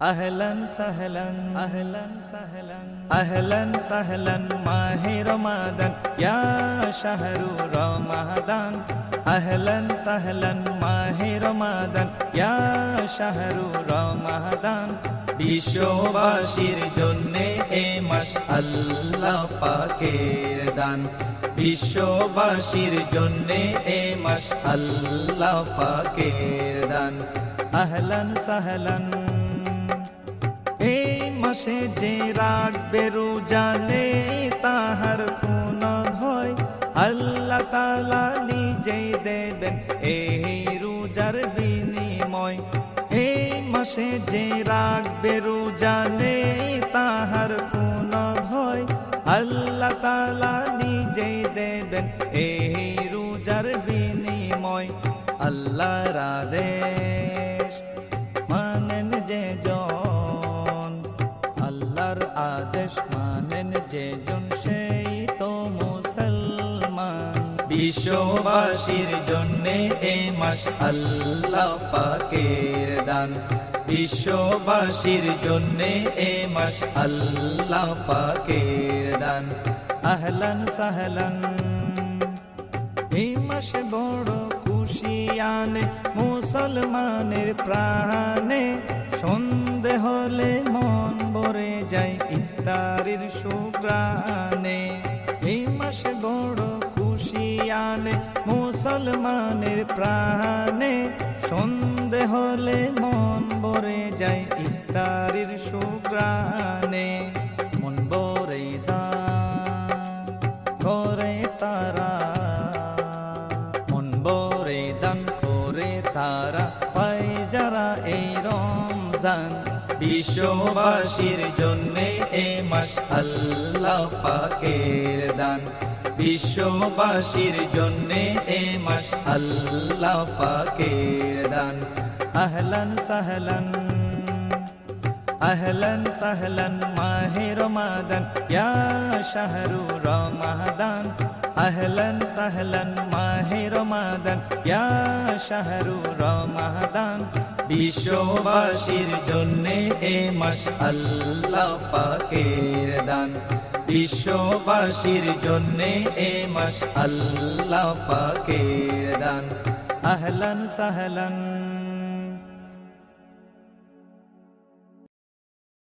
আহলান সাহলান আহলান সাহলান আহলান সাহলান মাহে রমাদান, ইয়া শাহরু রমাদান। আহলান সাহলান মাহে রমাদান, ইয়া শাহরু রমাদান। বিশ্ববাসীর জন্যে এ মাস আল্লাহ পাকের দান। বিশ্ববাসীর জন্যে এ মাস আল্লাহ পাকের দান। আহলান সাহলান এই মাসে যে রাখবে রোজানে তাহার কোন ভয়। আল্লাহ তালা নিজেই দেবেন এই রোজার বিনিময়। এই মাসে যে রাখবে রোজানে তাহার কোন ভয়। আল্লাহ তালা নিজেই দেবেন এই রোজার বিনিময়। আল্লাহর আদেশ আল্লাহর আদেশ মানেন যে জন সেই তো মুসলমান। বিশ্ববাসীর জন্যে এ মাস আল্লাহ পাকের দান। বিশ্ববাসীর জন্যে এ মাস আল্লাহ পাকের দান। আহলান সাহলান এই মাসে বড় খুশি মুসলমানের প্রাণে। সন্ধে হলে মন ভরে যায় ইফতারির শুক্রানে এই মাসে বড় খুশি আনে মুসলমানের প্রাণে। সন্ধে হলে মন ভরে যায় ইফতারির শুক্রানে মন ভরে দান করে তারা। মন ভরে দান করে তারা। পাই যারা এই রমজান বিশ্ববাসীর জন্যে এ মাস আল্লাহ পাকের দান। বিশ্ববাসীর জন্যে এ মাস আল্লাহ পাকের দান। আহলান সাহলান আহলান সাহলান মাহে রমাদান, ইয়া শাহরু রমাদান। আহলান সাহলান মাহে রমাদান, ইয়া শাহরু রমাদান। বিশ্ববাসীর জন্যে এ মাস আল্লাহ পাকের দান। বিশ্ববাসীর জন্যে এ মাস আল্লাহ পাকের দান। আহলান সাহলান।